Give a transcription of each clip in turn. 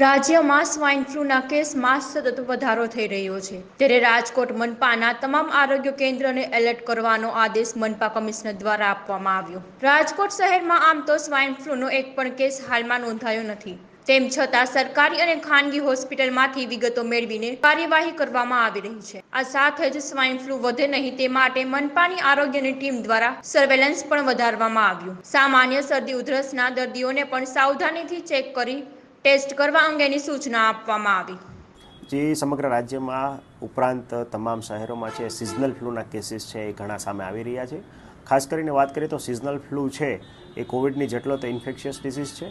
રાજ્યમાં સ્વાઇન ફ્લૂના કેસમાં સતત વધારો થઈ રહ્યો છે. ત્યારે રાજકોટ, મનપાના તમામ આરોગ્ય કેન્દ્રને એલર્ટ કરવાનો આદેશ મનપા કમિશનર દ્વારા આપવામાં આવ્યો. રાજકોટ શહેરમાં આમ તો સ્વાઇન ફ્લૂનો એક પણ કેસ હાલમાં નોંધાયો નથી. તેમ છતાં સરકારી અને ખાનગી હોસ્પિટલમાંથી વિગતો મેળવીને કાર્યવાહી કરવામાં આવી રહી છે. આ સાથે જ સ્વાઇન ફ્લૂ વધે નહીં તે માટે મનપાની આરોગ્યની ટીમ દ્વારા સર્વેલન્સ પણ વધારવામાં આવ્યું. સામાન્ય શરદી, ઉધરસના દર્દીઓને પણ સાવધાનીથી ચેક કરી ટેસ્ટ કરવા અંગેની સૂચના આપવામાં આવી. જે સમગ્ર રાજ્યમાં ઉપરાંત તમામ શહેરોમાં છે સિઝનલ ફ્લૂના કેસીસ છે એ ઘણા સામે આવી રહ્યા છે. ખાસ કરીને વાત કરીએ તો સિઝનલ ફ્લૂ છે એ કોવિડની જેટલો તો ઇન્ફેક્શિયસ ડિસીઝ છે.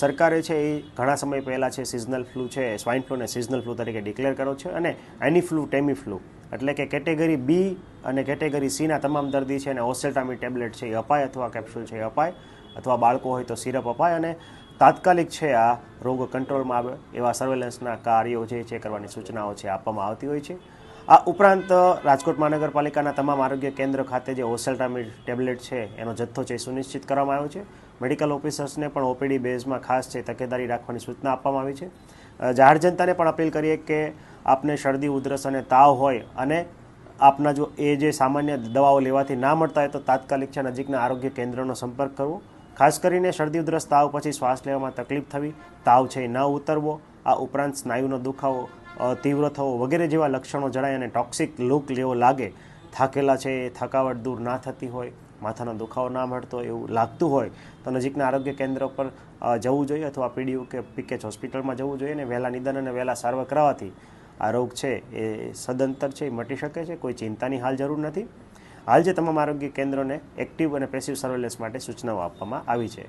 સરકારે છે એ ઘણા સમય પહેલાં છે સિઝનલ ફ્લૂ છે સ્વાઇન ફ્લૂને સિઝનલ ફ્લૂ તરીકે ડિક્લેર કર્યો છે અને એની ફ્લૂ ટેમી ફ્લૂ એટલે કે કેટેગરી બી અને કેટેગરી સીના તમામ દર્દી છે અને ઓસેલ્ટામી ટેબ્લેટ છે એ અપાય અથવા કેપ્સ્યુલ છે એ અપાય. અથવા બાળકો હોય તો સિરપ અપાય અને તાત્કાલિક છે આ રોગ કંટ્રોલમાં આવે એવા સર્વેલન્સના કાર્યો જે છે કરવાની સૂચનાઓ છે આપવામાં આવતી હોય છે. આ ઉપરાંત, રાજકોટ મહાનગરપાલિકાના તમામ આરોગ્ય કેન્દ્ર ખાતે જે ઓસેલ્ટામિડ ટેબ્લેટ છે એનો જથ્થો છે સુનિશ્ચિત કરવામાં આવ્યો છે. મેડિકલ ઓફિસર્સને પણ ઓપીડી બેઝમાં ખાસ છે તકેદારી રાખવાની સૂચના આપવામાં આવી છે. જાહેર જનતાને પણ અપીલ કરીએ કે આપને શરદી, ઉધરસ અને તાવ હોય અને આપના જો એ જે સામાન્ય દવાઓ લેવાથી ના મળતા હોય તો તાત્કાલિક છે નજીકના આરોગ્ય કેન્દ્રનો સંપર્ક કરવો. ખાસ કરીને શરદી ઉધરસ તાવ પછી શ્વાસ લેવામાં તકલીફ થવી, તાવ છે ન ઉતરવો, આ ઉપરાંત સ્નાયુનો દુખાવો તીવ્ર થવો વગેરે જેવા લક્ષણો જણાય અને ટોક્સિક લુક જેવો લાગે, થાકેલા છે થકાવટ દૂર ના થતી હોય, માથાનો દુખાવો ના મળતો એવું લાગતું હોય, તો નજીકના આરોગ્ય કેન્દ્ર પર જવું જોઈએ અથવા પીડીયુ કે પીકેચ હોસ્પિટલમાં જવું જોઈએ અને વહેલા નિદાન અને વહેલા સારવાર કરાવવાથી આ રોગ છે એ સદંતર છે એ મટી શકે છે, કોઈ ચિંતાની હાલ જરૂર નથી. હાલ જે તમામ આરોગ્ય કેન્દ્રોને એક્ટિવ અને પેસિવ સર્વેલન્સ માટે સૂચનાઓ આપવામાં આવી છે.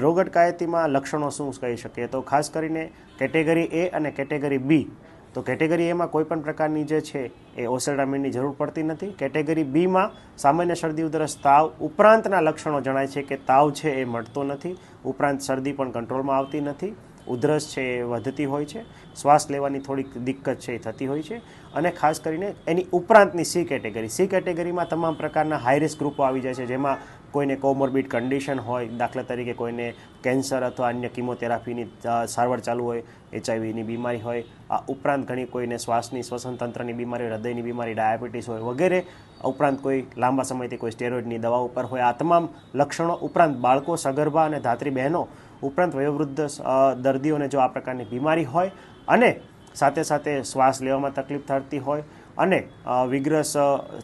રોગ અટકાયતીમાં લક્ષણો શું કહી શકીએ? તો ખાસ કરીને કેટેગરી એ અને કેટેગરી બી તો કેટેગરી એમાં કોઈ પણ પ્રકારની જે છે એ ઓસેડામિનની જરૂર પડતી નથી. કેટેગરી બીમાં સામાન્ય શરદી, ઉધરસ, તાવ ઉપરાંતના લક્ષણો જણાય છે કે તાવ છે એ મળતો નથી. ઉપરાંત શરદી પણ કંટ્રોલમાં આવતી નથી. ઉધરસ છે એ વધતી હોય છે. શ્વાસ લેવાની થોડીક દિક્કત છે એ થતી હોય છે. અને ખાસ કરીને એની ઉપરાંતની સી કેટેગરી. સી કેટેગરીમાં તમામ પ્રકારના હાઈ રિસ્ક ગ્રુપો આવી જાય છે. જેમાં કોઈને કોમોર્બિડ કન્ડિશન હોય, દાખલા તરીકે કોઈને કેન્સર અથવા અન્ય કિમોથેરાપીની સારવાર ચાલુ હોય, એચઆઈવીની બીમારી હોય, આ ઉપરાંત ઘણી કોઈને શ્વાસની શ્વસન તંત્રની બીમારી હૃદયની બીમારી, ડાયાબિટીસ હોય વગેરે ઉપરાંત કોઈ લાંબા સમયથી કોઈ સ્ટેરોઇડની દવા ઉપર હોય, આ તમામ લક્ષણો ઉપરાંત બાળકો, સગર્ભા અને ધાત્રી બહેનો ઉપરાંત વયોવૃદ્ધ દર્દીઓને જો આ પ્રકારની બીમારી હોય અને સાથે સાથે શ્વાસ લેવામાં તકલીફ થતી હોય અને વિગ્રસ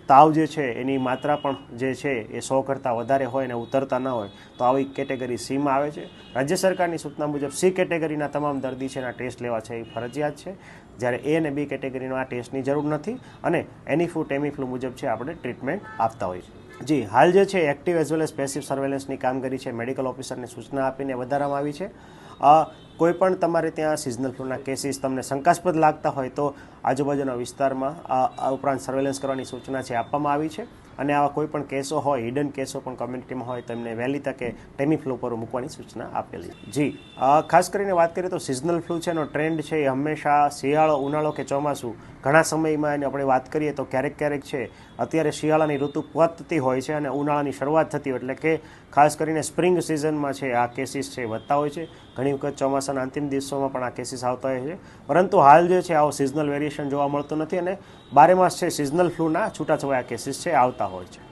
તાવ જે છે, એની માત્રા પણ જે છે, એ સો કરતાં વધારે હોય અને ઉતરતા ન હોય, તો આવી કેટેગરી સીમાં આવે છે. રાજ્ય સરકારની સૂચના મુજબ સી કેટેગરીના તમામ દર્દી છે એના ટેસ્ટ લેવા છે એ ફરજિયાત છે. જ્યારે એ અને બી કેટેગરીનો આ ટેસ્ટની જરૂર નથી અને એની ફ્લૂ ટેમીફ્લૂ મુજબ છે આપણે ટ્રીટમેન્ટ આપતા હોઈએ છીએ. જી, હાલ જે છે, active as well as passive સર્વેલન્સની કામગીરી છે. મેડિકલ ઓફિસરને સૂચના આપીને વધારવામાં આવી છે. કોઈ પણ તમારે ત્યાં સિઝનલ ફ્લૂના કેસીસ તમને શંકાસ્પદ લાગતા હોય તો આજુબાજુના વિસ્તારમાં આ ઉપરાંત સર્વેલન્સ કરવાની સૂચના છે, આપવામાં આવી છે. અને આવા કોઈ પણ કેસો હોય હિડન કેસો પણ કોમ્યુનિટીમાં હોય તેમને વહેલી તકે ટેમી ફ્લૂ પર મૂકવાની સૂચના આપેલી જી ખાસ કરીને વાત કરીએ તો સિઝનલ ફ્લૂ છે, એનો ટ્રેન્ડ છે એ હંમેશા શિયાળો ઉનાળો કે ચોમાસું ઘણા સમયમાં એને આપણે વાત કરીએ તો ક્યારેક ક્યારેક છે, અત્યારે શિયાળાની ઋતુ પતતી હોય છે અને ઉનાળાની શરૂઆત થતી હોય, એટલે કે ખાસ કરીને સ્પ્રિંગ સિઝનમાં છે, આ કેસીસ છે વધતા હોય છે. ઘણી વખત ચોમાસાના અંતિમ દિવસોમાં પણ આ કેસીસ આવતા હોય છે. પરંતુ હાલ જે છે, આવો સિઝનલ વેરિએશન જોવા મળતું નથી અને બારે માસ છે સિઝનલ ફ્લૂના છૂટાછવાયા કેસીસ છે, આવતા હોય છે.